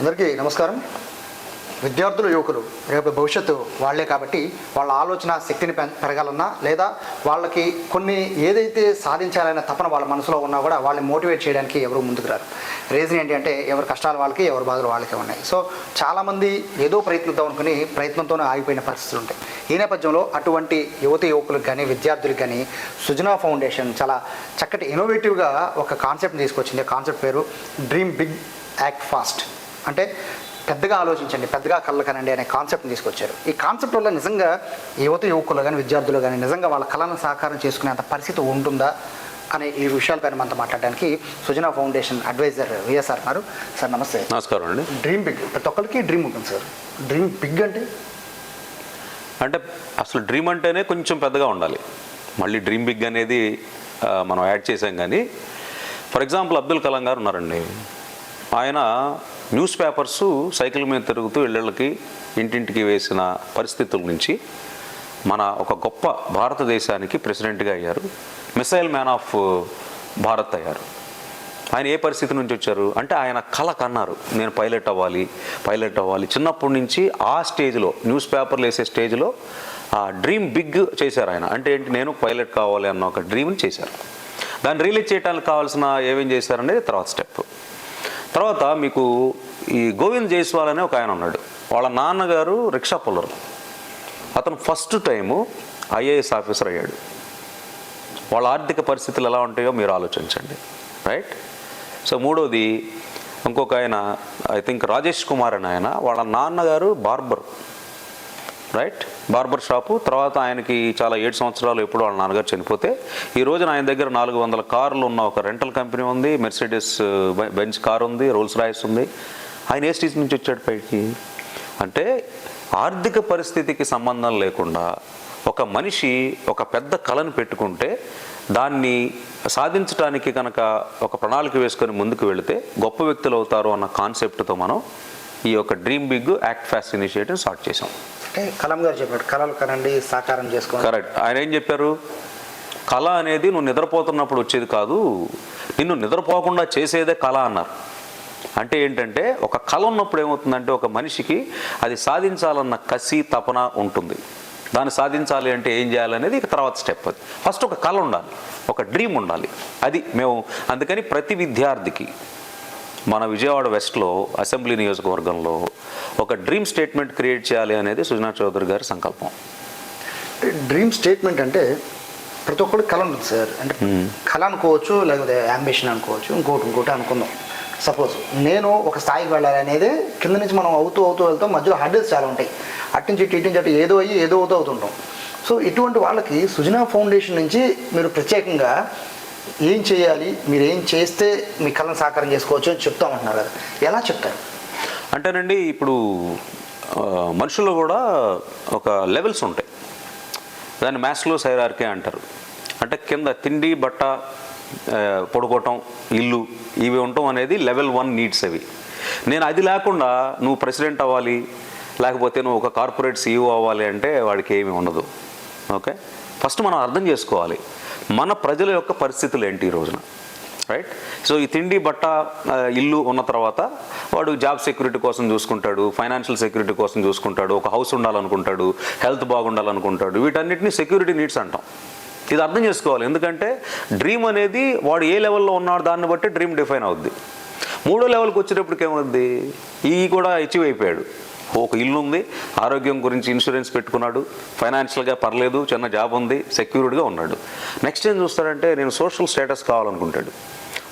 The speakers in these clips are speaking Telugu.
అందరికీ నమస్కారం. విద్యార్థులు యువకులు రేపు భవిష్యత్తు వాళ్ళే కాబట్టి వాళ్ళ ఆలోచన శక్తిని పెరగాలన్నా లేదా వాళ్ళకి కొన్ని ఏదైతే సాధించాలనే తపన వాళ్ళ మనసులో ఉన్నా కూడా వాళ్ళని మోటివేట్ చేయడానికి ఎవరు ముందుకు రారు. రీజన్ ఏంటి అంటే ఎవరి కష్టాలు వాళ్ళకి ఎవరి బాధలు వాళ్ళకే ఉన్నాయి. సో చాలామంది ఏదో ప్రయత్నిద్దాం అనుకుని ప్రయత్నంతోనే ఆగిపోయిన పరిస్థితులు ఉంటాయి. ఈ నేపథ్యంలో అటువంటి యువతి యువకులకు కానీ విద్యార్థులకు కానీ సుజనా ఫౌండేషన్ చాలా చక్కటి ఇన్నోవేటివ్గా ఒక కాన్సెప్ట్ తీసుకొచ్చింది. ఆ కాన్సెప్ట్ పేరు డ్రీమ్ బిగ్ యాక్ట్ ఫాస్ట్. అంటే పెద్దగా ఆలోచించండి పెద్దగా కళ్ళు కనండి అనే కాన్సెప్ట్ని తీసుకొచ్చారు. ఈ కాన్సెప్ట్ వల్ల నిజంగా యువత యువకులు కానీ విద్యార్థులు కానీ నిజంగా వాళ్ళ కళను సాకారం చేసుకునేంత పరిస్థితి ఉంటుందా అనే ఈ విషయాలపైన మనతో మాట్లాడడానికి Sujana foundation advisor VSR garu sir నమస్తే. నమస్కారం అండి. డ్రీమ్ బిగ్ ప్రతి ఒక్కరికి డ్రీమ్ ఉంటుంది సార్. డ్రీమ్ బిగ్ అంటే? అంటే అసలు డ్రీమ్ అంటేనే కొంచెం పెద్దగా ఉండాలి. మళ్ళీ డ్రీమ్ బిగ్ అనేది మనం యాడ్ చేసాం కానీ ఫర్ ఎగ్జాంపుల్ అబ్దుల్ కలాం గారు ఉన్నారండి. ఆయన న్యూస్ పేపర్స్ సైకిల్ మీద తిరుగుతూ ఇళ్ళకి ఇంటింటికి వేసిన పరిస్థితుల నుంచి మన ఒక గొప్ప భారతదేశానికి ప్రెసిడెంట్గా అయ్యారు. మిసైల్ మ్యాన్ ఆఫ్ భారత్ అయ్యారు. ఆయన ఏ పరిస్థితి నుంచి వచ్చారు? అంటే ఆయన కళ కన్నారు. నేను పైలట్ అవ్వాలి పైలట్ అవ్వాలి. చిన్నప్పటి నుంచి ఆ స్టేజ్లో న్యూస్ పేపర్లు వేసే స్టేజ్లో ఆ డ్రీమ్ బిగ్ చేశారు ఆయన. అంటే ఏంటి? నేను పైలట్ కావాలి అన్న ఒక డ్రీమ్ని చేశారు. దాన్ని రిలీజ్ చేయడానికి కావాల్సిన ఏమేం చేశారనేది తర్వాత స్టెప్. తర్వాత మీకు ఈ గోవింద్ జైస్వాల్ అనే ఒక ఆయన ఉన్నాడు. వాళ్ళ నాన్నగారు రిక్షా పుల్లరు. అతను ఫస్ట్ టైము ఐఏఎస్ ఆఫీసర్ అయ్యాడు. వాళ్ళ ఆర్థిక పరిస్థితులు ఎలా ఉంటాయో మీరు ఆలోచించండి. రైట్? సో మూడోది ఇంకొక ఆయన ఐ థింక్ రాజేష్ కుమార్ అని ఆయన. వాళ్ళ నాన్నగారు బార్బర్. రైట్? Barber shop. తర్వాత ఆయనకి చాలా ఏడు సంవత్సరాలు ఎప్పుడు వాళ్ళ నాన్నగారు చనిపోతే ఈ రోజున ఆయన దగ్గర నాలుగు వందల కార్లు ఉన్న ఒక రెంటల్ కంపెనీ ఉంది. మెర్సిడెస్ బెంచ్ కార్ ఉంది రోల్స్ రాయిస్ ఉంది. ఆయన ఏ స్టేజ్ నుంచి వచ్చాడు పైకి? అంటే ఆర్థిక పరిస్థితికి సంబంధం లేకుండా ఒక మనిషి ఒక పెద్ద కళను పెట్టుకుంటే దాన్ని సాధించడానికి కనుక ఒక ప్రణాళిక వేసుకొని ముందుకు వెళితే గొప్ప వ్యక్తులు అవుతారు అన్న కాన్సెప్ట్తో మనం ఈ యొక్క dream big act fast initiative start చేసాం అంటే కలాం గారు చెప్పాడు కళలు కనండి సాకారం చేసుకోండి. కరెక్ట్. ఆయన ఏం చెప్పారు? కళ అనేది నువ్వు నిద్రపోతున్నప్పుడు వచ్చేది కాదు నిన్ను నిద్రపోకుండా చేసేదే కళ అన్నారు. అంటే ఏంటంటే ఒక కళ ఉన్నప్పుడు ఏమవుతుందంటే ఒక మనిషికి అది సాధించాలన్న కసి తపన ఉంటుంది. దాన్ని సాధించాలి అంటే ఏం చేయాలనేది ఇక తర్వాత స్టెప్ అది. ఫస్ట్ ఒక కళ ఉండాలి ఒక డ్రీమ్ ఉండాలి. అది మేము అందుకని ప్రతి విద్యార్థికి మన విజయవాడ వెస్ట్లో అసెంబ్లీ నియోజకవర్గంలో ఒక డ్రీమ్ స్టేట్మెంట్ క్రియేట్ చేయాలి అనేది సుజనా చౌదరి గారి సంకల్పం. డ్రీమ్ స్టేట్మెంట్ అంటే ప్రతి ఒక్కటి కళ ఉంటుంది సార్. అంటే కళ అనుకోవచ్చు లేకపోతే అంబిషన్ అనుకోవచ్చు ఇంకోటి ఇంకోటి అనుకుందాం. సపోజ్ నేను ఒక స్థాయికి వెళ్ళాలి అనేది కింద నుంచి మనం అవుతూ అవుతూ వెళ్తాం మధ్యలో హర్డల్స్ చాలా ఉంటాయి. అటు నుంచి ఇటు ఇటు నుంచి అటు ఏదో అయ్యి ఏదో అవుతూ అవుతుంటాం. సో ఇటువంటి వాళ్ళకి సుజనా ఫౌండేషన్ నుంచి మీరు ప్రత్యేకంగా ఏం చేయాలి? మీరు ఏం చేస్తే మీ కళను సాకారం చేసుకోవచ్చు అని చెప్తామంటున్నారు కదా. ఎలా చెప్తారు? అంటేనండి ఇప్పుడు మనుషుల్లో కూడా ఒక లెవెల్స్ ఉంటాయి. దాన్ని మ్యాథ్స్లో సైరార్కే అంటారు. అంటే కింద తిండి బట్ట పడుకోవటం ఇల్లు ఇవి ఉండటం అనేది లెవెల్ వన్ నీడ్స్ అవి. నేను అది లేకుండా నువ్వు ప్రెసిడెంట్ అవ్వాలి లేకపోతే నువ్వు ఒక కార్పొరేట్ సీఈఓ అవ్వాలి అంటే వాడికి ఏమి ఉండదు. ఓకే? ఫస్ట్ మనం అర్థం చేసుకోవాలి. మన ప్రజల యొక్క పరిస్థితులు ఏంటి ఈ రోజున? రైట్ సో ఈ తిండి బట్ట ఇల్లు ఉన్న తర్వాత వాడు జాబ్ సెక్యూరిటీ కోసం చూసుకుంటాడు ఫైనాన్షియల్ సెక్యూరిటీ కోసం చూసుకుంటాడు ఒక హౌస్ ఉండాలనుకుంటాడు హెల్త్ బాగుండాలనుకుంటాడు వీటన్నిటిని సెక్యూరిటీ నీడ్స్ అంటాం. ఇది అర్థం చేసుకోవాలి. ఎందుకంటే డ్రీమ్ అనేది వాడు ఏ లెవెల్లో ఉన్నాడు దాన్ని బట్టి డ్రీమ్ డిఫైన్ అవుద్ది. మూడో లెవెల్కి వచ్చేటప్పటికి ఏమవుద్ది? ఈ కూడా అచీవ్ అయిపోయాడు. ఒక ఇల్లు ఉంది ఆరోగ్యం గురించి ఇన్సూరెన్స్ పెట్టుకున్నాడు ఫైనాన్షియల్గా పర్లేదు చిన్న జాబ్ ఉంది సెక్యూర్డ్గా ఉన్నాడు. నెక్స్ట్ ఏం చూస్తాడంటే నేను సోషల్ స్టేటస్ కావాలనుకుంటాడు.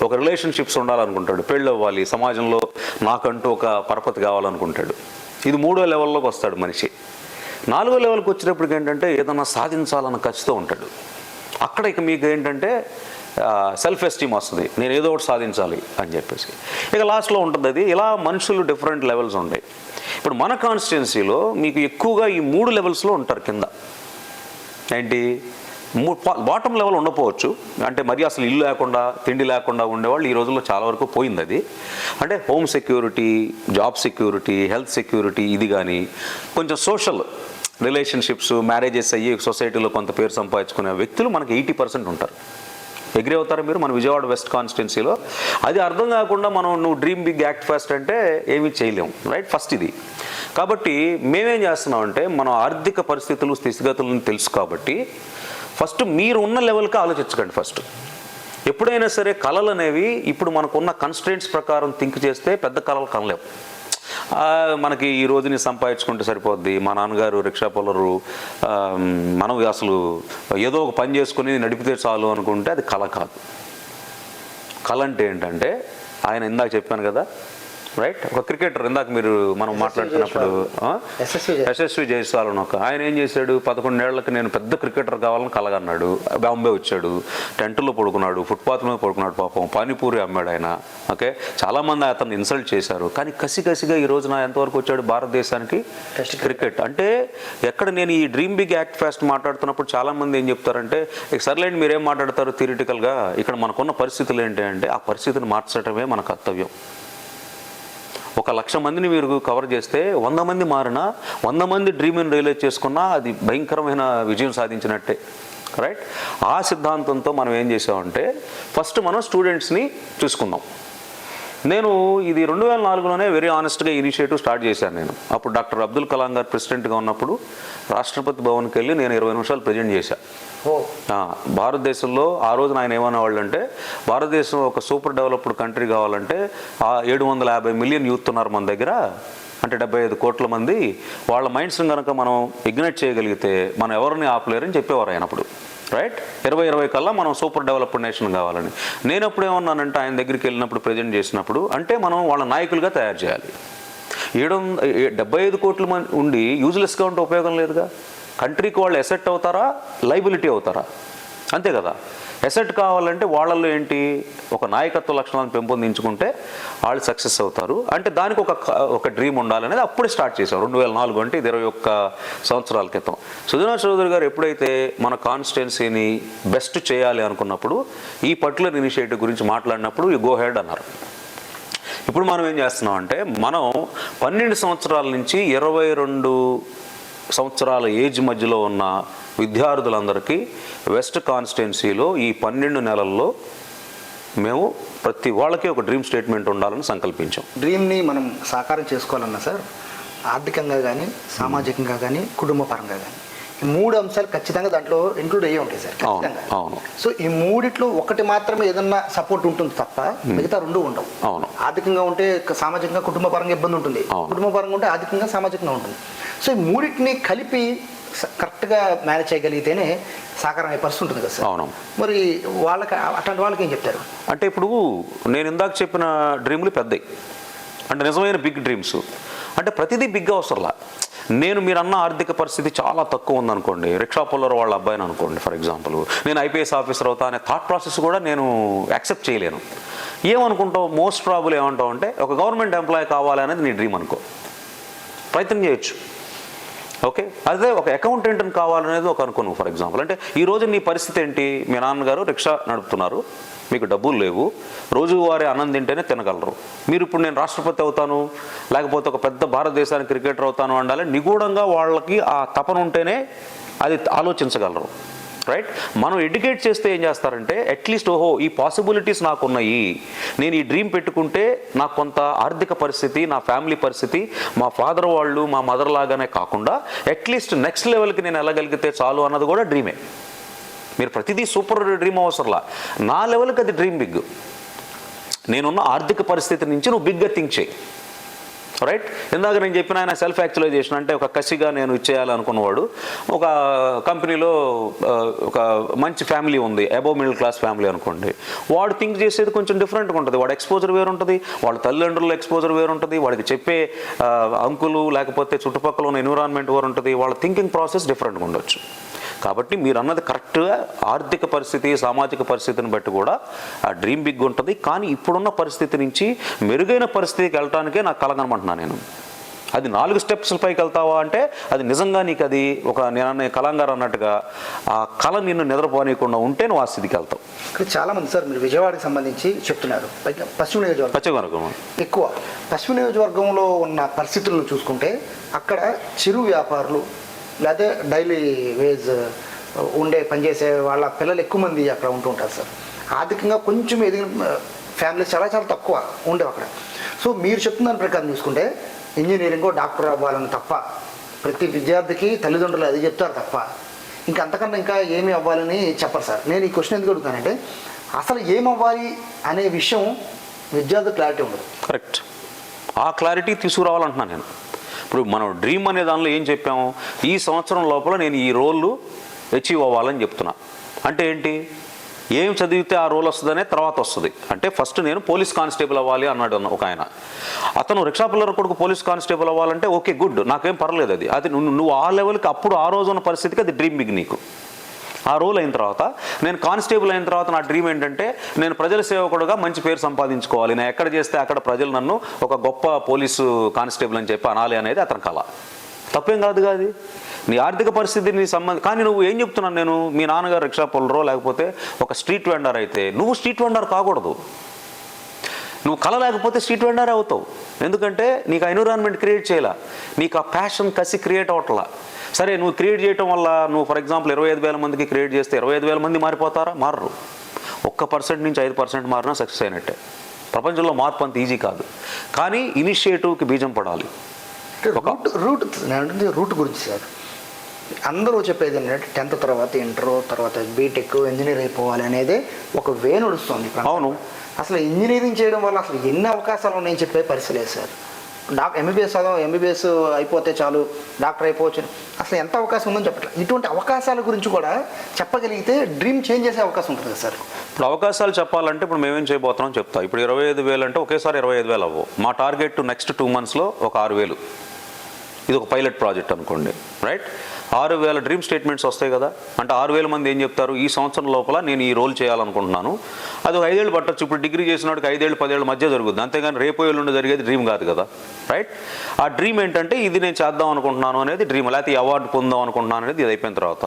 ఒక రిలేషన్షిప్స్ ఉండాలనుకుంటాడు పెళ్ళి అవ్వాలి సమాజంలో నాకంటూ ఒక పరపతి కావాలనుకుంటాడు. ఇది మూడో లెవెల్లోకి వస్తాడు మనిషి. నాలుగో లెవెల్కి వచ్చినప్పటికి ఏంటంటే ఏదన్నా సాధించాలన్న ఖచ్చితం ఉంటాడు. అక్కడ ఇక మీకు ఏంటంటే సెల్ఫ్ ఎస్టీమ్ వస్తుంది. నేను ఏదో ఒకటి సాధించాలి అని చెప్పేసి. ఇక లాస్ట్లో ఉంటుంది అది ఇలా మనుషులు డిఫరెంట్ లెవెల్స్ ఉంటాయి ఇప్పుడు మన కాన్స్టిట్యున్సీలో మీకు ఎక్కువగా ఈ మూడు లెవెల్స్లో ఉంటారు కింద. ఏంటి? బాటమ్ లెవెల్ ఉండకపోవచ్చు అంటే మరి అసలు ఇల్లు లేకుండా తిండి లేకుండా ఉండేవాళ్ళు ఈ రోజుల్లో చాలా వరకు పోయింది అది. అంటే home security job security health security ఇది కానీ కొంచెం సోషల్ రిలేషన్షిప్స్ మ్యారేజెస్ అయ్యి సొసైటీలో కొంత పేరు సంపాదించుకునే వ్యక్తులు మనకి ఎయిటీ పర్సెంట్ ఉంటారు. ఎగ్రీ అవుతారు మీరు? మన విజయవాడ వెస్ట్ కాన్స్టిట్యున్సీలో అది అర్థం కాకుండా మనం నువ్వు డ్రీమ్ బిగ్ యాక్ట్ ఫస్ట్ అంటే ఏమీ చేయలేం రైట్ ఫస్ట్ ఇది. కాబట్టి మేమేం చేస్తున్నాం అంటే మన ఆర్థిక పరిస్థితులు స్థితిగతులను తెలుసు కాబట్టి ఫస్ట్ మీరు ఉన్న లెవెల్కి ఆలోచించకండి ఫస్ట్ ఎప్పుడైనా సరే కళలు అనేవి ఇప్పుడు మనకున్న కన్స్ట్రెంట్స్ ప్రకారం థింక్ చేస్తే పెద్ద కళలు కనలేవు. మనకి ఈ రోజుని సంపాదించుకుంటే సరిపోద్ది. మా నాన్నగారు రిక్షా పొలరు మనం అసలు ఏదో ఒక పని చేసుకుని నడిపితే చాలు అనుకుంటే అది కళ కాదు. కళ అంటే ఏంటంటే ఆయన ఇందాక చెప్పాను కదా రైట్ ఒక క్రికెటర్ ఇందాక మీరు మనం మాట్లాడుతున్నప్పుడు. యశస్వి జైస్వాల్ అని ఒక ఆయన ఏం చేశాడు? పదకొండేళ్ళకు నేను పెద్ద క్రికెటర్ కావాలని కలగన్నాడు. బాంబే వచ్చాడు. టెంట్లో పడుకున్నాడు. ఫుట్పాత్ మీద పడుకున్నాడు పాపం. పానీపూరి అమ్మాడు ఆయన. ఓకే? చాలామంది అతన్ని ఇన్సల్ట్ చేశారు. కానీ కసి కసిగా ఈ రోజున ఎంతవరకు వచ్చాడు? భారతదేశానికి క్రికెట్. అంటే ఎక్కడ నేను ఈ డ్రీమ్ బిగ్ యాక్ట్ ఫెస్ట్ మాట్లాడుతున్నప్పుడు చాలామంది ఏం చెప్తారంటే ఇక సర్లేండి మీరేం మాట్లాడతారు థియరిటికల్గా ఇక్కడ మనకున్న పరిస్థితులు ఏంటి? అంటే ఆ పరిస్థితిని మార్చడమే మన కర్తవ్యం. ఒక లక్ష మందిని మీరు కవర్ చేస్తే వంద మంది మారినా వంద మంది డ్రీమ్ని రియలైజ్ చేసుకున్నా అది భయంకరమైన విజయం సాధించినట్టే. రైట్ ఆ సిద్ధాంతంతో మనం ఏం చేసామంటే ఫస్ట్ మనం స్టూడెంట్స్ని చూసుకుందాం. నేను ఇది రెండు వేల నాలుగులోనే వెరీ ఆనెస్ట్గా ఇనిషియేటివ్ స్టార్ట్ చేశాను నేను. అప్పుడు డాక్టర్ అబ్దుల్ కలాం గారు ప్రెసిడెంట్గా ఉన్నప్పుడు రాష్ట్రపతి భవన్కి వెళ్ళి నేను ఇరవై నిమిషాలు ప్రజెంట్ చేశాను భారతదేశంలో ఆ రోజున ఆయన ఏమనేవాళ్ళు అంటే భారతదేశం ఒక సూపర్ డెవలప్డ్ కంట్రీ కావాలంటే ఆ ఏడు వందల యాభై మిలియన్ యూత్ ఉన్నారు మన దగ్గర అంటే డెబ్బై ఐదు కోట్ల మంది. వాళ్ళ మైండ్స్ని కనుక మనం ఇగ్నైట్ చేయగలిగితే మనం ఎవరిని ఆపలేరని చెప్పేవారు ఆయన అప్పుడు. రైట్ ఇరవై ఇరవై కల్లా మనం సూపర్ డెవలప్డ్ నేషన్ కావాలని. నేను అప్పుడు ఏమన్నానంటే ఆయన దగ్గరికి వెళ్ళినప్పుడు ప్రజెంట్ చేసినప్పుడు అంటే మనం వాళ్ళ నాయకులుగా తయారు చేయాలి. ఏడు డెబ్బై ఐదు కోట్ల మంది ఉండి యూజ్లెస్గా ఉంటే ఉపయోగం లేదుగా? కంట్రీకి వాళ్ళు ఎసెట్ అవుతారా? లైబిలిటీ అవుతారా? అంతే కదా. ఎసెట్ కావాలంటే వాళ్ళల్లో ఏంటి? ఒక నాయకత్వ లక్షణాలను పెంపొందించుకుంటే వాళ్ళు సక్సెస్ అవుతారు. అంటే దానికి ఒక ఒక డ్రీమ్ ఉండాలనేది అప్పుడే స్టార్ట్ చేశాం. రెండు వేల నాలుగు అంటే ఇది ఇరవై ఒక్క సంవత్సరాల క్రితం. సుజనా చౌదరి గారు ఎప్పుడైతే మన కాన్స్టిట్యున్సీని బెస్ట్ చేయాలి అనుకున్నప్పుడు ఈ పర్టికులర్ ఇనిషియేటివ్ గురించి మాట్లాడినప్పుడు ఈ గో హెడ్ అన్నారు. ఇప్పుడు మనం ఏం చేస్తున్నాం అంటే మనం పన్నెండు సంవత్సరాల నుంచి ఇరవై రెండు సంవత్సరాల ఏజ్ మధ్యలో ఉన్న విద్యార్థులందరికీ వెస్ట్ కాన్స్టిట్యున్సీలో ఈ పన్నెండు నెలల్లో మేము ప్రతి వాళ్ళకి ఒక డ్రీమ్ స్టేట్మెంట్ ఉండాలని సంకల్పించాం డ్రీమ్ని మనం సాకారం చేసుకోవాలన్నా సార్ ఆర్థికంగా కానీ సామాజికంగా కానీ కుటుంబ పరంగా కానీ ఈ మూడు అంశాలు ఖచ్చితంగా దాంట్లో ఇంక్లూడ్ అయ్యే ఉంటాయి సార్ అవును, ఖచ్చితంగా అవును. సో ఈ మూడిట్లో ఒకటి మాత్రమే ఏదన్నా సపోర్ట్ ఉంటుంది తప్ప మిగతా రెండు ఉండవు అవును. ఆర్థికంగా ఉంటే సామాజికంగా కుటుంబ పరంగా ఇబ్బంది ఉంటుంది. కుటుంబ పరంగా ఉంటే ఆర్థికంగా సామాజికంగా ఉంటుంది సో ఈ మూడింటిని కలిపి కరెక్ట్గా మేనేజ్ చేయగలిగితేనే సాకారం అయ్యే పరిస్థితి ఉంటుంది కదా సార్. అవును. మరి వాళ్ళకి అట్లాంటి వాళ్ళకి ఏం చెప్తారు? అంటే ఇప్పుడు నేను ఇందాక చెప్పిన డ్రీమ్లు పెద్దవి అంటే నిజమైన బిగ్ డ్రీమ్స్ అంటే ప్రతిదీ బిగ్ అవసరంలా. నేను మీరు అన్న ఆర్థిక పరిస్థితి చాలా తక్కువ ఉందనుకోండి. రిక్షా పుల్లర్ వాళ్ళ అబ్బాయిని అనుకోండి ఫర్ ఎగ్జాంపుల్ నేను ఐపీఎస్ ఆఫీసర్ అవుతా అనే థాట్ ప్రాసెస్ కూడా నేను యాక్సెప్ట్ చేయలేను. ఏమనుకుంటావు? మోస్ట్ ప్రాబుల్ ఏమంటావు అంటే ఒక గవర్నమెంట్ ఎంప్లాయీ కావాలి అనేది నీ డ్రీమ్ అనుకో. ప్రయత్నం చేయొచ్చు. ఓకే? అదే ఒక అకౌంటెంట్ని కావాలనేది ఒక అనుకోను ఫర్ ఎగ్జాంపుల్ అంటే ఈరోజు నీ పరిస్థితి ఏంటి? మీ నాన్నగారు రిక్షా నడుపుతున్నారు. మీకు డబ్బులు లేవు. రోజువారి అన్నం తింటేనే తినగలరు. మీరు ఇప్పుడు నేను రాష్ట్రపతి అవుతాను లేకపోతే ఒక పెద్ద భారతదేశానికి క్రికెటర్ అవుతాను అనాలి నిగూఢంగా వాళ్ళకి ఆ తపన ఉంటేనే అది ఆలోచించగలరు. రైట్ మనం ఎడ్యుకేట్ చేస్తే ఏం చేస్తారంటే అట్లీస్ట్ ఓహో ఈ పాసిబిలిటీస్ నాకు ఉన్నాయి నేను ఈ డ్రీమ్ పెట్టుకుంటే నాకు కొంత ఆర్థిక పరిస్థితి నా ఫ్యామిలీ పరిస్థితి మా ఫాదర్ వాళ్ళు మా మదర్ లాగానే కాకుండా అట్లీస్ట్ నెక్స్ట్ లెవెల్కి నేను వెళ్ళగలిగితే చాలు అన్నది కూడా డ్రీమే మీరు ప్రతిదీ సూపర్ డ్రీమ్ అవసరంలా. నా లెవెల్కి అది డ్రీమ్ బిగ్ నేనున్న ఆర్థిక పరిస్థితి నుంచి నువ్వు బిగ్గా థింక్ చేయి. రైట్ ఇందాక నేను చెప్పిన ఆయన సెల్ఫ్ యాక్చువలైజేషన్ అంటే ఒక కసిగా నేను ఇచ్చేయాలనుకున్నవాడు ఒక కంపెనీలో ఒక మంచి ఫ్యామిలీ ఉంది అబోవ్ మిడిల్ క్లాస్ ఫ్యామిలీ అనుకోండి. వాడు థింక్ చేసేది కొంచెం డిఫరెంట్గా ఉంటుంది. వాడు ఎక్స్పోజర్ వేరు ఉంటుంది వాళ్ళ తల్లిదండ్రుల ఎక్స్పోజర్ వేరు ఉంటుంది వాడికి చెప్పే అంకులు లేకపోతే చుట్టుపక్కల ఉన్న ఎన్విరాన్మెంట్ వేరు ఉంటుంది వాళ్ళ థింకింగ్ ప్రాసెస్ డిఫరెంట్గా ఉండొచ్చు. కాబట్టి మీరు అన్నది కరెక్ట్గా ఆర్థిక పరిస్థితి సామాజిక పరిస్థితిని బట్టి కూడా ఆ డ్రీమ్ బిగ్ ఉంటుంది. కానీ ఇప్పుడున్న పరిస్థితి నుంచి మెరుగైన పరిస్థితికి వెళ్ళటానికే నాకు కలగనమంటున్నాను నేను. అది నాలుగు స్టెప్స్ పైకి వెళ్తావా అంటే అది నిజంగా నీకు అది ఒక నేను అనే కలంగారు అన్నట్టుగా ఆ కళ నిన్ను నిద్రపోనీయకుండా ఉంటే నువ్వు ఆ స్థితికి వెళ్తావు. ఇక్కడ చాలా మంది సార్ మీరు విజయవాడకి సంబంధించి చెప్తున్నారు. పశ్చిమ నియోజకవర్గం. పచ్చగనుకం ఎక్కువ. పశ్చిమ నియోజకవర్గంలో ఉన్న పరిస్థితులను చూసుకుంటే అక్కడ చిరు వ్యాపారులు లేకపోతే డైలీ వేజ్ ఉండే పనిచేసే వాళ్ళ పిల్లలు ఎక్కువ మంది అక్కడ ఉంటూ ఉంటారు సార్. ఆర్థికంగా కొంచెం ఎదిగిన ఫ్యామిలీస్ చాలా చాలా తక్కువ ఉండేవి అక్కడ. సో మీరు చెప్తున్న దాని ప్రకారం చూసుకుంటే ఇంజనీరింగ్ డాక్టర్ అవ్వాలని తప్ప ప్రతి విద్యార్థికి తల్లిదండ్రులు అది చెప్తారు తప్ప ఇంకా అంతకన్నా ఇంకా ఏమి అవ్వాలని చెప్పరు సార్. నేను ఈ క్వశ్చన్ ఎందుకు అడుగుతానంటే అసలు ఏమవ్వాలి అనే విషయం విద్యార్థి క్లారిటీ ఉండదు. కరెక్ట్. ఆ క్లారిటీ తీసుకురావాలంటున్నాను నేను. ఇప్పుడు మనం డ్రీమ్ అనే దానిలో ఏం చెప్పాము? ఈ సంవత్సరం లోపల నేను ఈ రోల్ అచీవ్ అవ్వాలని చెప్తున్నా. అంటే ఏంటి? ఏం చదివితే ఆ రోల్ వస్తుందనే తర్వాత వస్తుంది. అంటే ఫస్ట్ నేను పోలీస్ కానిస్టేబుల్ అవ్వాలి అన్నాడు ఒక ఆయన. అతను రిక్షా పిల్లల కొడుకు పోలీస్ కానిస్టేబుల్ అవ్వాలంటే ఓకే గుడ్ నాకేం పర్లేదు అది. అది నువ్వు నువ్వు ఆ లెవెల్కి అప్పుడు ఆ రోజు ఉన్న పరిస్థితికి అది డ్రీమ్ బిగ్ నీకు. ఆ రోల్ అయిన తర్వాత నేను కానిస్టేబుల్ అయిన తర్వాత నా డ్రీమ్ ఏంటంటే నేను ప్రజల సేవకుడుగా మంచి పేరు సంపాదించుకోవాలి. నేను ఎక్కడ చేస్తే అక్కడ ప్రజలు నన్ను ఒక గొప్ప పోలీసు కానిస్టేబుల్ అని చెప్పి అనాలి అనేది అతని కళ. తప్పేం కాదు కాదు నీ ఆర్థిక పరిస్థితి నీ సంబంధం కానీ నువ్వు ఏం చెప్తున్నాను నేను? మీ నాన్నగారు రిక్షా పొలరో లేకపోతే ఒక స్ట్రీట్ వెండర్ అయితే నువ్వు స్ట్రీట్ వెండర్ కాకూడదు. నువ్వు కళ లేకపోతే స్ట్రీట్ వెండరే అవుతావు. ఎందుకంటే నీకు ఎన్విరాన్మెంట్ క్రియేట్ చేయాల. నీకు ఆ ప్యాషన్ కసి క్రియేట్ అవట్లా సరే నువ్వు క్రియేట్ చేయటం వల్ల నువ్వు ఫర్ ఎగ్జాంపుల్ ఇరవై ఐదు వేల మందికి క్రియేట్ చేస్తే ఇరవై ఐదు వేల మంది మారిపోతారా? మారరు. ఒక్క పర్సెంట్ నుంచి ఐదు పర్సెంట్ మారినా సక్సెస్ అయినట్టే. ప్రపంచంలో మార్పు అంత ఈజీ కాదు. కానీ ఇనిషియేటివ్కి బీజం పడాలి. రూట్ రూట్ రూట్ గురించి సార్. అందరూ చెప్పేది ఏంటంటే టెన్త్ తర్వాత ఇంటర్ తర్వాత బీటెక్ ఇంజనీర్ అయిపోవాలి అనేది ఒక వే నడుస్తుంది. అవును. అసలు ఇంజనీరింగ్ చేయడం వల్ల అసలు ఎన్ని అవకాశాలు ఉన్నాయని చెప్పే పరిస్థితి లేదు సార్. డాక్ ఎంబీబీఎస్ చదవం ఎంబీబీఎస్ అయిపోతే చాలు డాక్టర్ అయిపోవచ్చు. అసలు ఎంత అవకాశం ఉందని చెప్పట్లేదు ఇటువంటి అవకాశాల గురించి కూడా చెప్పగలిగితే డ్రీమ్ చేంజ్ చేసే అవకాశం ఉంటుంది కదా సార్. ఇప్పుడు అవకాశాలు చెప్పాలంటే ఇప్పుడు మేమేం చేయబోతున్నాం చెప్తా. ఇప్పుడు ఇరవై ఐదు వేలు అంటే ఒకేసారి ఇరవై ఐదు వేలు అవ్వవు మా టార్గెట్ నెక్స్ట్ టూ మంత్స్లో ఒక ఆరు వేలు. ఇది ఒక పైలట్ ప్రాజెక్ట్ అనుకోండి రైట్? ఆరు వేల డ్రీమ్ స్టేట్మెంట్స్ వస్తాయి కదా. అంటే ఆరు వేల మంది ఏం చెప్తారు? ఈ సంవత్సరం లోపల నేను ఈ రోల్ చేయాలనుకుంటున్నాను. అది ఒక ఐదేళ్ళు పట్టచ్చు. ఇప్పుడు డిగ్రీ చేసినోడికి ఐదేళ్ళు పదేళ్ళ మధ్య జరుగుతుంది అంతేగాని రేపు ఏళ్ళు జరిగేది డ్రీమ్ కాదు కదా. రైట్? ఆ డ్రీమ్ ఏంటంటే ఇది నేను చేద్దాం అనుకుంటున్నాను అనేది డ్రీమ్. లేకపోతే ఈ అవార్డు పొందాం అనుకుంటున్నాను అనేది ఇది అయిపోయిన తర్వాత.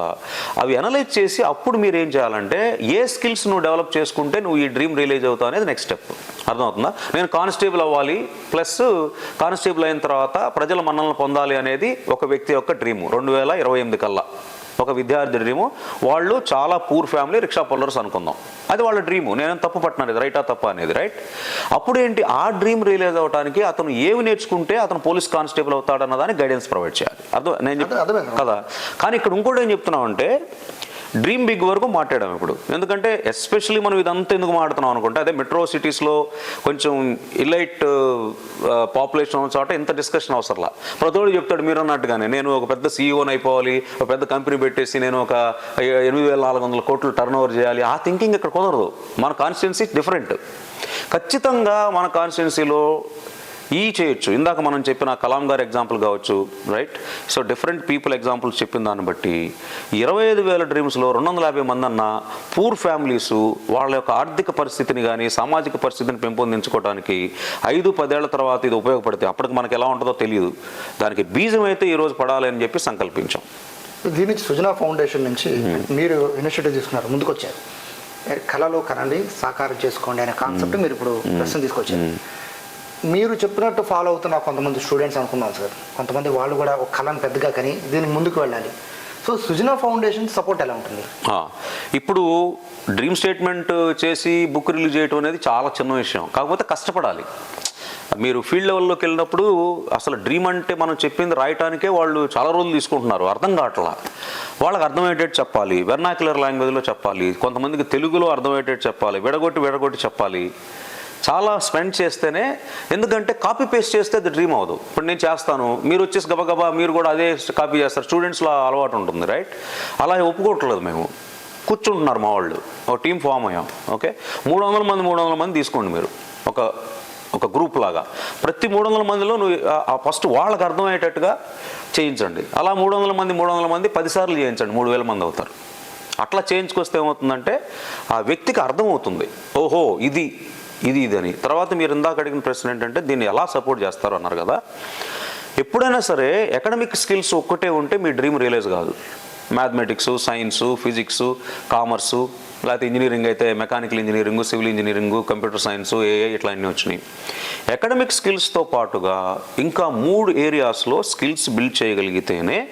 అవి అనలైజ్ చేసి అప్పుడు మీరు ఏం చేయాలంటే ఏ స్కిల్స్ నువ్వు డెవలప్ చేసుకుంటే నువ్వు ఈ డ్రీమ్ రిలీజ్ అవుతావు అనేది నెక్స్ట్ స్టెప్ అర్థమవుతుందా? నేను కానిస్టేబుల్ అవ్వాలి. ప్లస్ కానిస్టేబుల్ అయిన తర్వాత ప్రజల మన్నలను పొందాలి అనేది ఒక వ్యక్తి యొక్క డ్రీమ్. రెండు వేల ఇరవై ఎనిమిది కల్లా. ఒక విద్యార్థి డ్రీము వాళ్ళు చాలా పూర్ ఫ్యామిలీ రిక్షా పొల్లర్స్ అనుకుందాం. అది వాళ్ళ డ్రీము నేను తప్పు పట్టినది రైటా తప్ప అనేది రైట్ అప్పుడు ఏంటి ఆ డ్రీమ్ రియలైజ్ అవ్వడానికి అతను ఏమి నేర్చుకుంటే అతను పోలీస్ కానిస్టేబుల్ అవుతాడన్న దానికి గైడెన్స్ ప్రొవైడ్ చేయాలి. అర్థం నేను. కదా? కానీ ఇక్కడ ఇంకోటి ఏం చెప్తున్నాం అంటే డ్రీమ్ బిగ్ వరకు మాట్లాడాం ఇప్పుడు. ఎందుకంటే ఎస్పెషల్లీ మనం ఇదంతా ఎందుకు మాట్లాడుతున్నాం అనుకుంటే అదే మెట్రో సిటీస్లో కొంచెం ఇలైట్ పాపులేషన్ ఉన్న చోట ఇంత డిస్కషన్ అవసరంలా. ప్రతివాడు చెప్తాడు మీరు అన్నట్టుగానే నేను ఒక పెద్ద సీఈఓని అయిపోవాలి ఒక పెద్ద కంపెనీ పెట్టేసి నేను ఒక ఎనిమిది వేల నాలుగు వందల కోట్లు టర్న్ ఓవర్ చేయాలి ఆ థింకింగ్ ఇక్కడ కుదరదు. మన కాన్స్టిట్యున్సీ డిఫరెంట్ ఖచ్చితంగా మన కాన్స్టిట్యున్సీలో ఈ చేయొచ్చు. ఇందాక మనం చెప్పిన కలాం గారి ఎగ్జాంపుల్ కావచ్చు right so different people examples చెప్పిన దాన్ని బట్టి ఇరవై ఐదు వేల డ్రీమ్స్లో రెండు వందల యాభై మంది అన్న పూర్ ఫ్యామిలీస్ వాళ్ళ యొక్క ఆర్థిక పరిస్థితిని కానీ సామాజిక పరిస్థితిని పెంపొందించుకోవడానికి ఐదు పదేళ్ళ తర్వాత ఇది ఉపయోగపడితే అప్పటికి మనకి ఎలా ఉంటుందో తెలియదు. దానికి బీజం అయితే ఈరోజు పడాలి అని చెప్పి సంకల్పించాం. దీని నుంచి సుజనా ఫౌండేషన్ నుంచి మీరు ఇనిషియేటివ్ తీసుకున్నారు ముందుకు వచ్చారు కళలో కనండి సాకారం చేసుకోండి అనే కాన్సెప్ట్ మీరు ఇప్పుడు ప్రశ్న తీసుకొచ్చారు. మీరు చెప్పినట్టు ఫాలో అవుతున్న కొంతమంది స్టూడెంట్స్ అనుకున్నాం సార్ కొంతమంది వాళ్ళు కూడా ఒక కళను పెద్దగా కానీ దీనికి ముందుకు వెళ్ళాలి. సో సుజనా ఫౌండేషన్ సపోర్ట్ ఎలా ఉంటుంది? ఇప్పుడు డ్రీమ్ స్టేట్మెంట్ చేసి బుక్ రిలీజ్ చేయడం అనేది చాలా చిన్న విషయం. కాకపోతే కష్టపడాలి. మీరు ఫీల్డ్ లెవెల్లోకి వెళ్ళినప్పుడు అసలు డ్రీమ్ అంటే మనం చెప్పింది రాయటానికే వాళ్ళు చాలా రోజులు తీసుకుంటున్నారు. అర్థం కావట్లా. వాళ్ళకి అర్థమయ్యేటట్టు చెప్పాలి. వెర్నాక్యులర్ లాంగ్వేజ్లో చెప్పాలి. కొంతమందికి తెలుగులో అర్థమయ్యేటట్టు చెప్పాలి. విడగొట్టి విడగొట్టి చెప్పాలి. చాలా స్పెండ్ చేస్తేనే ఎందుకంటే కాపీ పేస్ట్ చేస్తే అది డ్రీమ్ అవ్వదు. ఇప్పుడు నేను చేస్తాను మీరు వచ్చేసి గబగబా మీరు కూడా అదే కాపీ చేస్తారు స్టూడెంట్స్లో అలవాటు ఉంటుంది రైట్ అలా ఒప్పుకోవట్లేదు మేము. కూర్చుంటున్నారు మా వాళ్ళు. ఒక టీం ఫామ్ అయ్యాం ఓకే మూడు వందల మంది మూడు వందల మంది తీసుకోండి మీరు. ఒక ఒక గ్రూప్ లాగా. ప్రతి మూడు వందల మందిలో నువ్వు ఫస్ట్ వాళ్ళకి అర్థమయ్యేటట్టుగా చేయించండి. అలా మూడు వందల మంది మూడు వందల మంది పదిసార్లు చేయించండి మూడు వేల మంది అవుతారు. అట్లా చేయించుకొస్తే ఏమవుతుందంటే ఆ వ్యక్తికి అర్థమవుతుంది. ఓహో ఇది ఇది ఇది అని. తర్వాత మీరు ఇందాక అడిగిన ప్రశ్న ఏంటంటే దీన్ని ఎలా సపోర్ట్ చేస్తారు అన్నారు కదా. ఎప్పుడైనా సరే ఎకడమిక్ స్కిల్స్ ఒక్కటే ఉంటే మీ డ్రీమ్ రియలైజ్ కాదు. మ్యాథమెటిక్స్ సైన్సు ఫిజిక్స్ కామర్సు లేకపోతే ఇంజనీరింగ్ అయితే mechanical engineering civil engineering computer science AI ఇట్లా అన్నీ వచ్చినాయి. ఎకడమిక్ స్కిల్స్తో పాటుగా ఇంకా మూడు ఏరియాస్లో స్కిల్స్ బిల్డ్ చేయగలిగితేనే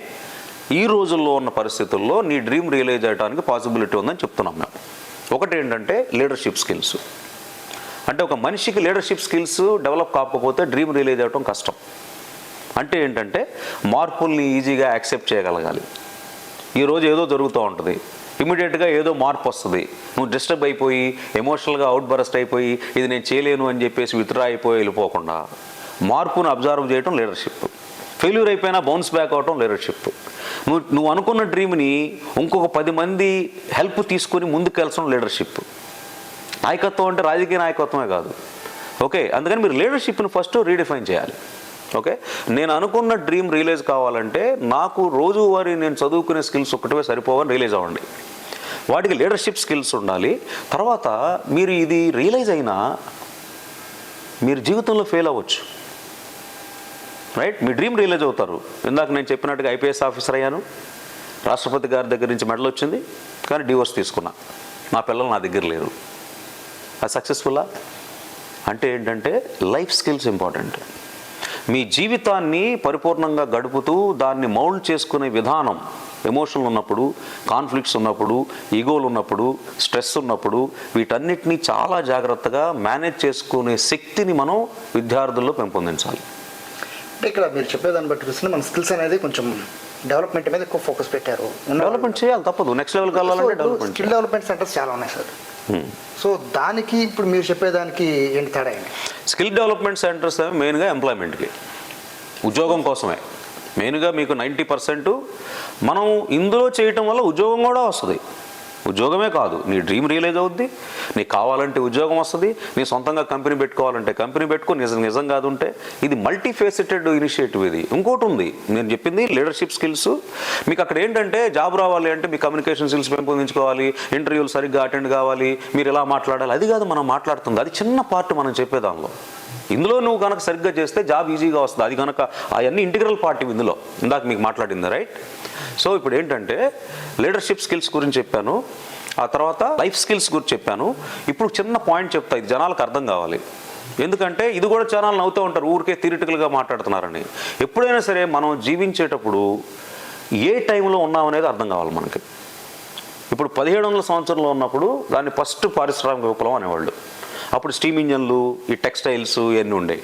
ఈ రోజుల్లో ఉన్న పరిస్థితుల్లో నీ డ్రీమ్ రియలైజ్ అయ్యడానికి పాసిబిలిటీ ఉందని చెప్తున్నాం మేము. ఒకటి ఏంటంటే లీడర్షిప్ స్కిల్స్ అంటే ఒక మనిషికి లీడర్షిప్ స్కిల్స్ డెవలప్ కాకపోతే డ్రీమ్ రియలైజ్ అవ్వడం కష్టం. అంటే ఏంటంటే మార్పుల్ని ఈజీగా యాక్సెప్ట్ చేయగలగాలి. ఈరోజు ఏదో జరుగుతూ ఉంటుంది. ఇమీడియట్గా ఏదో మార్పు వస్తుంది. నువ్వు డిస్టర్బ్ అయిపోయి ఎమోషనల్గా అవుట్ బరస్ట్ అయిపోయి ఇది నేను చేయలేను అని చెప్పేసి విత్డ్రా అయిపోయి వెళ్ళిపోకుండా మార్పును అబ్జర్వ్ చేయడం లీడర్షిప్ ఫెయిల్యూర్ అయిపోయినా బౌన్స్ బ్యాక్ అవటం లీడర్షిప్ నువ్వు నువ్వు అనుకున్న డ్రీమ్ని ఇంకొక పది మంది హెల్ప్ తీసుకొని ముందుకెళ్ళడం లీడర్షిప్ నాయకత్వం అంటే రాజకీయ నాయకత్వమే కాదు. ఓకే? అందుకని మీరు లీడర్షిప్ని ఫస్ట్ రీడిఫైన్ చేయాలి. ఓకే? నేను అనుకున్న డ్రీమ్ రియలైజ్ కావాలంటే నాకు రోజువారీ నేను చదువుకునే స్కిల్స్ ఒకటివే సరిపోవని రియలైజ్ అవ్వండి. వాటికి లీడర్షిప్ స్కిల్స్ ఉండాలి. తర్వాత మీరు ఇది రియలైజ్ అయినా మీరు జీవితంలో ఫెయిల్ అవ్వచ్చు. రైట్? మీ డ్రీమ్ రియలైజ్ అవుతారు. ఇందాక నేను చెప్పినట్టుగా ఐపీఎస్ ఆఫీసర్ అయ్యాను. రాష్ట్రపతి గారి దగ్గర నుంచి మెడల్ వచ్చింది. కానీ డివోర్స్ తీసుకున్నా. నా పిల్లలు నా దగ్గర లేరు. అది సక్సెస్ఫుల్లా అంటే ఏంటంటే లైఫ్ స్కిల్స్ ఇంపార్టెంట్ మీ జీవితాన్ని పరిపూర్ణంగా గడుపుతూ దాన్ని మౌల్డ్ చేసుకునే విధానం ఎమోషన్లు ఉన్నప్పుడు కాన్ఫ్లిక్ట్స్ ఉన్నప్పుడు ఈగోలు ఉన్నప్పుడు స్ట్రెస్ ఉన్నప్పుడు వీటన్నిటినీ చాలా జాగ్రత్తగా మేనేజ్ చేసుకునే శక్తిని మనం విద్యార్థుల్లో పెంపొందించాలి. అంటే ఇక్కడ మీరు చెప్పేదాన్ని బట్టి చూస్తే మన స్కిల్స్ అనేది కొంచెం డెవలప్మెంట్ మీద ఎక్కువ ఫోకస్ పెట్టారు. డెవలప్మెంట్ చేయాలి తప్పదు. నెక్స్ట్ లెవెల్కి వెళ్ళాలంటే డెవలప్మెంట్ స్కిల్ డెవలప్మెంట్ సెంటర్స్ చాలా ఉన్నాయి సార్ సో దానికి ఇప్పుడు మీరు చెప్పేదానికి ఏంటి తేడా ఏంటి? స్కిల్ డెవలప్మెంట్ సెంటర్స్ మెయిన్గా ఎంప్లాయ్మెంట్కి. ఉద్యోగం కోసమే. మెయిన్గా మీకు నైంటీ పర్సెంట్ మనం ఇందులో చేయటం వల్ల ఉద్యోగం కూడా వస్తుంది. ఉద్యోగమే కాదు. నీ డ్రీమ్ రియలైజ్ అవుద్ది. నీకు కావాలంటే ఉద్యోగం వస్తుంది. నీ సొంతంగా కంపెనీ పెట్టుకోవాలంటే కంపెనీ పెట్టుకో. నిజం నిజం కాదు ఉంటే. ఇది మల్టీ ఫేసెటెడ్ ఇనిషియేటివ్ ఇది. ఇంకోటి ఉంది. నేను చెప్పింది లీడర్షిప్ స్కిల్స్ మీకు అక్కడ ఏంటంటే జాబ్ రావాలి అంటే మీ కమ్యూనికేషన్ స్కిల్స్ పెంపొందించుకోవాలి. ఇంటర్వ్యూలు సరిగ్గా అటెండ్ కావాలి. మీరు ఎలా మాట్లాడాలి? అది కాదు మనం మాట్లాడుతుంది. అది చిన్న పార్ట్ మనం చెప్పేదానిలో ఇందులో నువ్వు కనుక సరిగ్గా చేస్తే జాబ్ ఈజీగా వస్తుంది. అది కనుక అవన్నీ ఇంటిగ్రల్ పార్ట్ ఇందులో. ఇందాక మీకు మాట్లాడింది రైట్ సో ఇప్పుడు ఏంటంటే లీడర్షిప్ స్కిల్స్ గురించి చెప్పాను ఆ తర్వాత లైఫ్ స్కిల్స్ గురించి చెప్పాను. ఇప్పుడు చిన్న పాయింట్ చెప్తా ఇది జనాలకు అర్థం కావాలి. ఎందుకంటే ఇది కూడా జనాలు నవ్వుతూ ఉంటారు ఊరికే థిరిటికల్గా మాట్లాడుతున్నారని. ఎప్పుడైనా సరే మనం జీవించేటప్పుడు ఏ టైంలో ఉన్నామనేది అర్థం కావాలి మనకి. ఇప్పుడు పదిహేడు వందల సంవత్సరంలో ఉన్నప్పుడు దాన్ని ఫస్ట్ పారిశ్రామిక విప్లవం అనేవాళ్ళు. అప్పుడు స్టీమ్ ఇంజన్లు ఈ టెక్స్టైల్స్ ఇవన్నీ ఉండేవి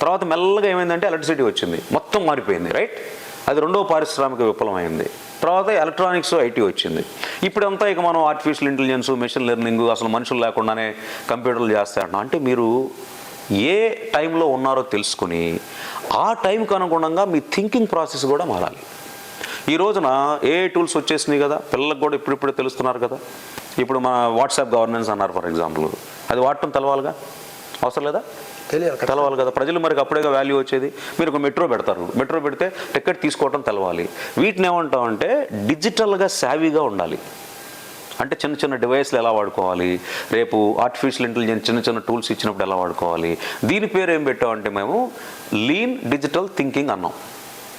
తర్వాత మెల్లగా ఏమైందంటే ఎలక్ట్రిసిటీ వచ్చింది. మొత్తం మారిపోయింది రైట్? అది రెండవ పారిశ్రామిక విఫలమైంది. అయింది తర్వాత ఎలక్ట్రానిక్స్ ఐటీ వచ్చింది. ఇప్పుడంతా ఇక మనం ఆర్టిఫిషియల్ ఇంటెలిజెన్స్ మెషిన్ లెర్నింగ్ అసలు మనుషులు లేకుండానే కంప్యూటర్లు చేస్తా అంటే మీరు ఏ టైంలో ఉన్నారో తెలుసుకుని ఆ టైంకి అనుగుణంగా మీ థింకింగ్ ప్రాసెస్ కూడా మారాలి. ఈ రోజున ఏ టూల్స్ వచ్చేసినాయి కదా. పిల్లలకు కూడా ఇప్పుడిప్పుడే తెలుస్తున్నారు కదా. ఇప్పుడు మన వాట్సాప్ గవర్నెన్స్ అన్నారు ఫర్ ఎగ్జాంపుల్. అది వాడటం తెలవాలిగా? అవసరం లేదా? తెలియాలి. తెలవాలి కదా. ప్రజలు మరి అప్పుడేగా వాల్యూ వచ్చేది? మీరు ఒక మెట్రో పెడతారు. మెట్రో పెడితే టికెట్ తీసుకోవటం తెలవాలి. వీటిని ఏమంటామంటే డిజిటల్గా సావీగా ఉండాలి. అంటే చిన్న చిన్న డివైస్లు ఎలా వాడుకోవాలి? రేపు ఆర్టిఫిషియల్ ఇంటెలిజెన్స్ చిన్న చిన్న టూల్స్ ఇచ్చినప్పుడు ఎలా వాడుకోవాలి? దీని పేరు ఏం పెట్టామంటే మేము లీన్ డిజిటల్ థింకింగ్ అన్నాం.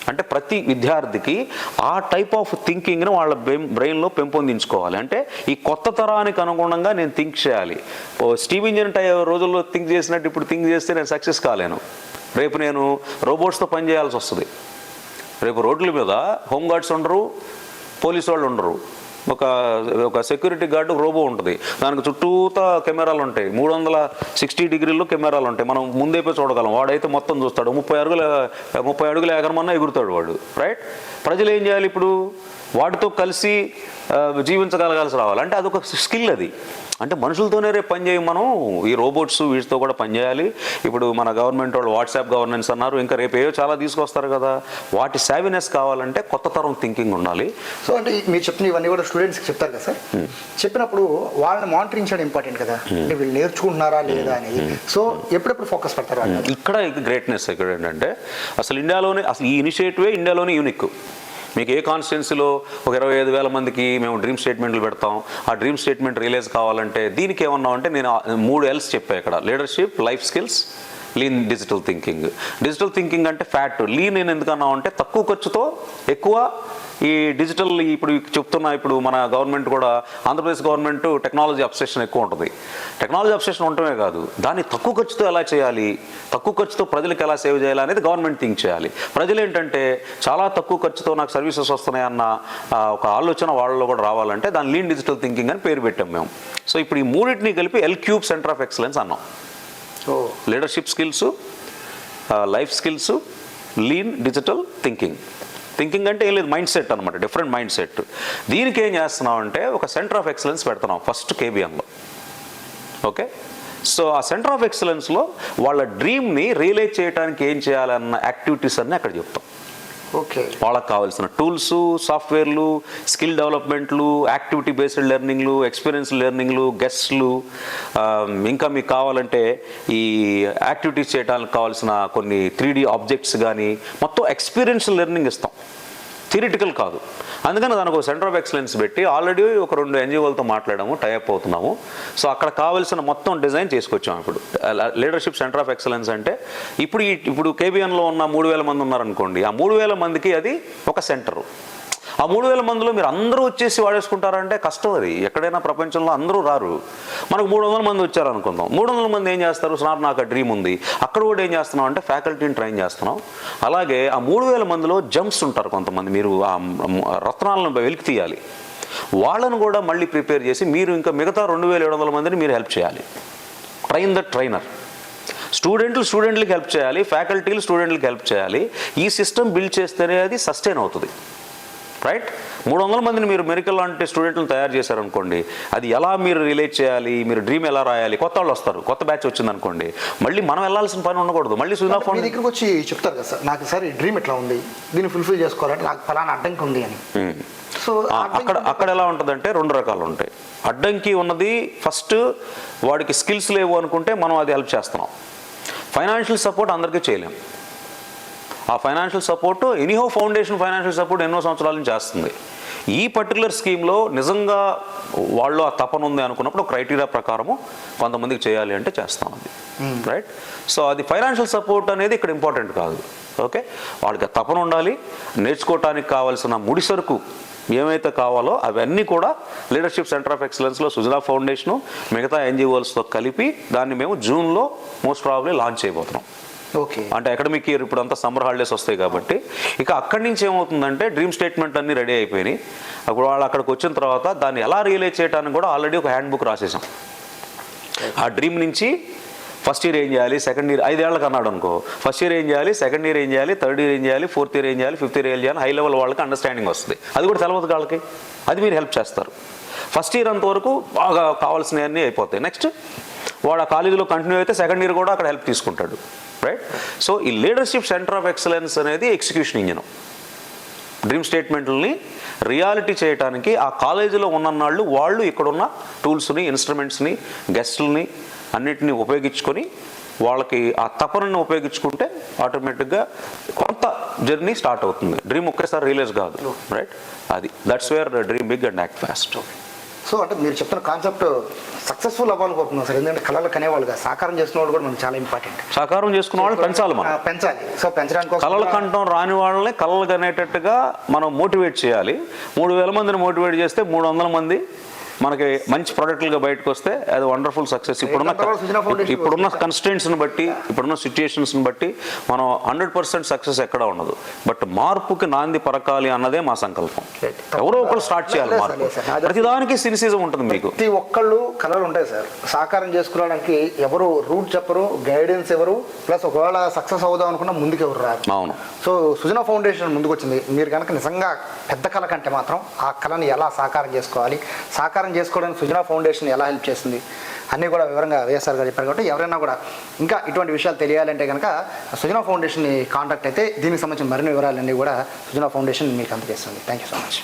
అంటే ప్రతి విద్యార్థికి ఆ టైప్ ఆఫ్ థింకింగ్ని వాళ్ళ బ్రెయిన్లో పెంపొందించుకోవాలి. అంటే ఈ కొత్త తరానికి అనుగుణంగా నేను థింక్ చేయాలి. ఓ స్టీవ్ ఇంజిన్ రోజుల్లో థింక్ చేసినట్టు ఇప్పుడు థింక్ చేస్తే నేను సక్సెస్ కాలేను. రేపు నేను రోబోట్స్తో పని చేయాల్సి వస్తుంది. రేపు రోడ్ల మీద హోంగార్డ్స్ ఉండరు పోలీసు వాళ్ళు ఉండరు. ఒక ఒక సెక్యూరిటీ గార్డు రోబో ఉంటుంది. దానికి చుట్టూతా కెమెరాలు ఉంటాయి. మూడు వందల సిక్స్టీ డిగ్రీల్లో కెమెరాలు ఉంటాయి. మనం ముందైపోయి చూడగలం. వాడైతే మొత్తం చూస్తాడు. ముప్పై అడుగుల ముప్పై అడుగుల ఎగరమన్నా ఎగురుతాడు వాడు. రైట్ ప్రజలు ఏం చేయాలి ఇప్పుడు? వాటితో కలిసి జీవించగలగాల్సి రావాలి. అంటే అదొక స్కిల్ అది. అంటే మనుషులతోనే రేపు పని చేయం మనం. ఈ రోబోట్స్ వీటితో కూడా పనిచేయాలి ఇప్పుడు మన గవర్నమెంట్ వాళ్ళు వాట్సాప్ గవర్నెన్స్ అన్నారు. ఇంకా రేపు ఏవో చాలా తీసుకొస్తారు కదా. వాటి సావినెస్ కావాలంటే కొత్త తరం థింకింగ్ ఉండాలి. సో అంటే మీరు చెప్పిన ఇవన్నీ కూడా స్టూడెంట్స్కి చెప్తారు కదా సార్. చెప్పినప్పుడు వాళ్ళని మానిటరింగ్ చేయడం ఇంపార్టెంట్ కదా. అంటే వీళ్ళు నేర్చుకుంటున్నారా లేదా అనేది. సో ఎప్పుడెప్పుడు ఫోకస్ పెడతారు ఇక్కడ గ్రేట్నెస్ ఇక్కడ ఏంటంటే అసలు ఇండియాలోనే అసలు ఈ ఇనిషియేటివే ఇండియాలోనే యూనిక్ మీకు ఏ కాన్స్టిట్యున్సీలో ఒక ఇరవై ఐదు వేల మందికి మేము డ్రీమ్ స్టేట్మెంట్లు పెడతాం ఆ డ్రీమ్ స్టేట్మెంట్ రిలీజ్ కావాలంటే దీనికి ఏమన్నా అంటే నేను మూడు ఎల్స్ చెప్పా ఇక్కడ. Leadership life skills lean digital thinking digital thinking అంటే ఫ్యాట్ లీన్ నేను ఎందుకన్నా అంటే తక్కువ ఖర్చుతో ఎక్కువ ఈ డిజిటల్ ఇప్పుడు చెప్తున్న ఇప్పుడు మన గవర్నమెంట్ కూడా ఆంధ్రప్రదేశ్ గవర్నమెంట్ టెక్నాలజీ అబ్సెషన్ ఎక్కువ ఉంటుంది. టెక్నాలజీ అబ్సెషన్ ఉండటమే కాదు దాన్ని తక్కువ ఖర్చుతో ఎలా చేయాలి తక్కువ ఖర్చుతో ప్రజలకు ఎలా సేవ్ చేయాలి అనేది గవర్నమెంట్ థింక్ చేయాలి. ప్రజలు ఏంటంటే చాలా తక్కువ ఖర్చుతో నాకు సర్వీసెస్ వస్తున్నాయన్న ఒక ఆలోచన వాళ్ళలో కూడా రావాలంటే దాని లీన్ డిజిటల్ థింకింగ్ అని పేరు పెట్టాం మేము. సో ఇప్పుడు ఈ మూడింటిని కలిపి L cube centre of excellence అన్నాం. Leadership skills life skills lean digital thinking thinking అంటే ఏం లేదు మైండ్ సెట్ అనమాట డిఫరెంట్ మైండ్ సెట్ దీనికి ఏం చేస్తున్నాం అంటే ఒక సెంటర్ ఆఫ్ ఎక్సలెన్స్ పెడుతున్నాం ఫస్ట్ కేబిఎంలో ఓకే? సో ఆ సెంటర్ ఆఫ్ ఎక్సలెన్స్లో వాళ్ళ డ్రీమ్ని రియలైజ్ చేయడానికి ఏం చేయాలన్న యాక్టివిటీస్ అన్నీ అక్కడ చెప్తాం. ఓకే. వాళ్ళకి కావాల్సిన టూల్స్ సాఫ్ట్వేర్లు స్కిల్ డెవలప్మెంట్లు యాక్టివిటీ బేస్డ్ లెర్నింగ్లు ఎక్స్పీరియన్స్ లెర్నింగ్లు గెస్ట్లు ఇంకా మీకు కావాలంటే ఈ యాక్టివిటీస్ చేయడానికి కావాల్సిన కొన్ని త్రీ డి ఆబ్జెక్ట్స్ కానీ మొత్తం ఎక్స్పీరియన్స్ లెర్నింగ్ ఇస్తాం. థియరిటికల్ కాదు. అందుకని దానికి ఒక సెంటర్ ఆఫ్ ఎక్సలెన్స్ పెట్టి ఆల్రెడీ ఒక రెండు ఎన్జిఓలతో మాట్లాడాము టైఅప్ అవుతున్నాము. సో అక్కడ కావాల్సిన మొత్తం డిజైన్ తీసుకొచ్చాము ఇప్పుడు. లీడర్షిప్ సెంటర్ ఆఫ్ ఎక్సలెన్స్ అంటే ఇప్పుడు ఇప్పుడు కేబిఎన్లో ఉన్న మూడు వేల మంది ఉన్నారనుకోండి ఆ మూడు వేల మందికి అది ఒక సెంటరు ఆ మూడు వేల మందిలో మీరు అందరూ వచ్చేసి వాడేసుకుంటారంటే కష్టం అది. ఎక్కడైనా ప్రపంచంలో అందరూ రారు. మనకు మూడు వందల మంది వచ్చారు అనుకుందాం మూడు వందల మంది ఏం చేస్తారు? సార్ నాకు ఆ డ్రీమ్ ఉంది. అక్కడ కూడా ఏం చేస్తున్నాం అంటే ఫ్యాకల్టీని ట్రైన్ చేస్తున్నాం అలాగే ఆ మూడు వేల మందిలో జంప్స్ ఉంటారు కొంతమంది. మీరు ఆ రత్నాలను వెలికి తీయాలి. వాళ్ళను కూడా మళ్ళీ ప్రిపేర్ చేసి మీరు ఇంకా మిగతా రెండు వేల ఏడు వందల మందిని మీరు హెల్ప్ చేయాలి. Train the trainer. స్టూడెంట్లు స్టూడెంట్లకి హెల్ప్ చేయాలి. ఫ్యాకల్టీలు స్టూడెంట్లకి హెల్ప్ చేయాలి. ఈ సిస్టమ్ బిల్డ్ చేస్తేనే అది సస్టైన్ అవుతుంది. రైట్ మూడు వందల మందిని మీరు మెరికల్ లాంటి స్టూడెంట్లను తయారు చేశారనుకోండి అది ఎలా మీరు రిలేట్ చేయాలి మీరు డ్రీమ్ ఎలా రాయాలి కొత్త వాళ్ళు వస్తారు కొత్త బ్యాచ్ వచ్చిందనుకోండి మళ్ళీ మనం వెళ్ళాల్సిన పని ఉండకూడదు మళ్ళీ సుజనా మీ ఫౌండ్ దగ్గరికి వచ్చి చెప్తారు కదా సార్ నాకు సార్ ఈ డ్రీమ్ ఇట్లా ఉంది దీన్ని ఫుల్ఫిల్ చేసుకోవాలంటే నాకు ఫలానా అడ్డంకి ఉంది అని. సో ఆ, అక్కడ అక్కడ ఎలా ఉంటుందంటే రెండు రకాలు ఉంటాయి. అడ్డంకి ఉన్నది ఫస్ట్ వాడికి స్కిల్స్ లేవు అనుకుంటే మనం అది హెల్ప్ చేస్తున్నాం. ఫైనాన్షియల్ సపోర్ట్ అందరికీ చేయలేం. ఆ financial support anyhow foundation financial support ఎన్నో సంవత్సరాల నుంచి చేస్తుంది. ఈ పర్టికులర్ స్కీమ్లో నిజంగా వాళ్ళు ఆ తపన ఉంది అనుకున్నప్పుడు క్రైటీరియా ప్రకారము కొంతమందికి చేయాలి అంటే చేస్తాం అది రైట్? సో అది ఫైనాన్షియల్ సపోర్ట్ అనేది ఇక్కడ ఇంపార్టెంట్ కాదు. ఓకే? వాళ్ళకి తపన ఉండాలి. నేర్చుకోవటానికి కావాల్సిన ముడి సరుకు ఏమైతే కావాలో అవన్నీ కూడా లీడర్షిప్ సెంటర్ ఆఫ్ ఎక్సలెన్స్లో సుజలా ఫౌండేషను మిగతా ఎన్జిఓల్స్తో కలిపి దాన్ని మేము జూన్లో మోస్ట్ ప్రాబ్లీ లాంచ్ చేయబోతున్నాం. ఓకే. అంటే అకాడమిక్ ఇయర్ ఇప్పుడు అంతా సమ్మర్ హాలిడేస్ వస్తాయి కాబట్టి. ఇక అక్కడి నుంచి ఏమవుతుందంటే డ్రీమ్ స్టేట్మెంట్ అన్ని రెడీ అయిపోయినాయి. అప్పుడు వాళ్ళు అక్కడికి వచ్చిన తర్వాత దాన్ని ఎలా రియలైజ్ చేయడానికి కూడా ఆల్రెడీ ఒక హ్యాండ్ బుక్ రాసేసాం. ఆ డ్రీమ్ నుంచి ఫస్ట్ ఇయర్ ఏం చేయాలి సెకండ్ ఇయర్ ఐదేళ్ళకి అన్నాడు అనుకో. ఫస్ట్ ఇయర్ ఏం చేయాలి సెకండ్ ఇయర్ ఏం చేయాలి థర్డ్ ఇయర్ ఏం చేయాలి ఫోర్త్ ఇయర్ ఏం చేయాలి ఫిఫ్త్ ఇయర్ ఏం చేయాలి హై లెవెల్ వాళ్ళకి అండర్స్టాండింగ్ వస్తుంది. అది కూడా తెలవదు వాళ్ళకి. అది మీరు హెల్ప్ చేస్తారు. ఫస్ట్ ఇయర్ అంతవరకు బాగా కావాల్సినవన్నీ అయిపోతాయి. నెక్స్ట్ వాడు ఆ కాలేజీలో కంటిన్యూ అయితే సెకండ్ ఇయర్ కూడా అక్కడ హెల్ప్ తీసుకుంటాడు రైట్ సో ఈ లీడర్షిప్ సెంటర్ ఆఫ్ ఎక్సలెన్స్ అనేది ఎగ్జిక్యూషన్ ఇంజన్ డ్రీమ్ స్టేట్మెంట్లని రియాలిటీ చేయడానికి ఆ కాలేజీలో ఉన్ననాళ్ళు వాళ్ళు ఇక్కడున్న టూల్స్ని ఇన్స్ట్రుమెంట్స్ని గెస్ట్లని అన్నిటిని ఉపయోగించుకొని వాళ్ళకి ఆ తపనని ఉపయోగించుకుంటే ఆటోమేటిక్గా కొంత జర్నీ స్టార్ట్ అవుతుంది. డ్రీమ్ ఒకేసారి రిలీజ్ కాదు రైట్ అది that's where dream big and act fast so అంటే మీరు చెప్తున్న కాన్సెప్ట్ సక్సెస్ఫుల్ అవ్వాలనుకుంటున్నాం సార్. ఎందుకంటే కళలు కనేవాళ్ళుగా. సాకారం చేసిన వాళ్ళు కూడా మనకు చాలా ఇంపార్టెంట్. సాకారం చేసుకున్న వాళ్ళు పెంచాలి మనం. పెంచాలి. సో పెంచడానికి కళల కంఠం రాని వాళ్ళని కళలు కనేటట్టుగా మనం మోటివేట్ చేయాలి. మూడు వేల మందిని మోటివేట్ చేస్తే మూడు వందల మంది మనకి మంచి ప్రోడక్ట్లుగా బయటకు వస్తే అది వండర్ఫుల్ సక్సెస్ ఇప్పుడున్న ఇప్పుడున్న కన్స్టెంట్స్ని బట్టి ఇప్పుడున్న సిచ్యుయేషన్స్ని బట్టి మనం హండ్రెడ్ పర్సెంట్ సక్సెస్ ఎక్కడ ఉండదు. బట్ మార్పుకి నాంది పరకాలి అన్నదే మా సంకల్పం. ఎవరో ఒకరు స్టార్ట్ చేయాలి మార్పు. ప్రతిదానికి సినిసిజం ఉంటుంది మీకు. ప్రతి ఒక్కళ్ళు కళలు ఉంటాయి సార్. సాకారం చేసుకోవడానికి ఎవరు రూట్ చెప్పరు గైడెన్స్ ఎవరు ప్లస్ ఒకవేళ సక్సెస్ అవుదాం అనుకున్నా ముందుకు ఎవరు రారు. అవును. సో సుజనా ఫౌండేషన్ ముందుకు వచ్చింది మీరు కనుక నిజంగా పెద్ద కళ కంటే మాత్రం ఆ కళని ఎలా సాకారం చేసుకోవాలి సాకారం చేసుకోవడానికి సుజనా ఫౌండేషన్ ఎలా హెల్ప్ చేస్తుంది? అన్నీ కూడా వివరంగా వైఎస్ఆర్ గారు చెప్పారు కాబట్టి ఎవరైనా కూడా ఇంకా ఇటువంటి విషయాలు తెలియాలంటే కనుక సుజనా ఫౌండేషన్ని కాంటాక్ట్ అయితే దీనికి సంబంధించిన మరిన్ని వివరాలన్నీ కూడా సుజనా ఫౌండేషన్ మీకు అందజేస్తుంది. Thank you so much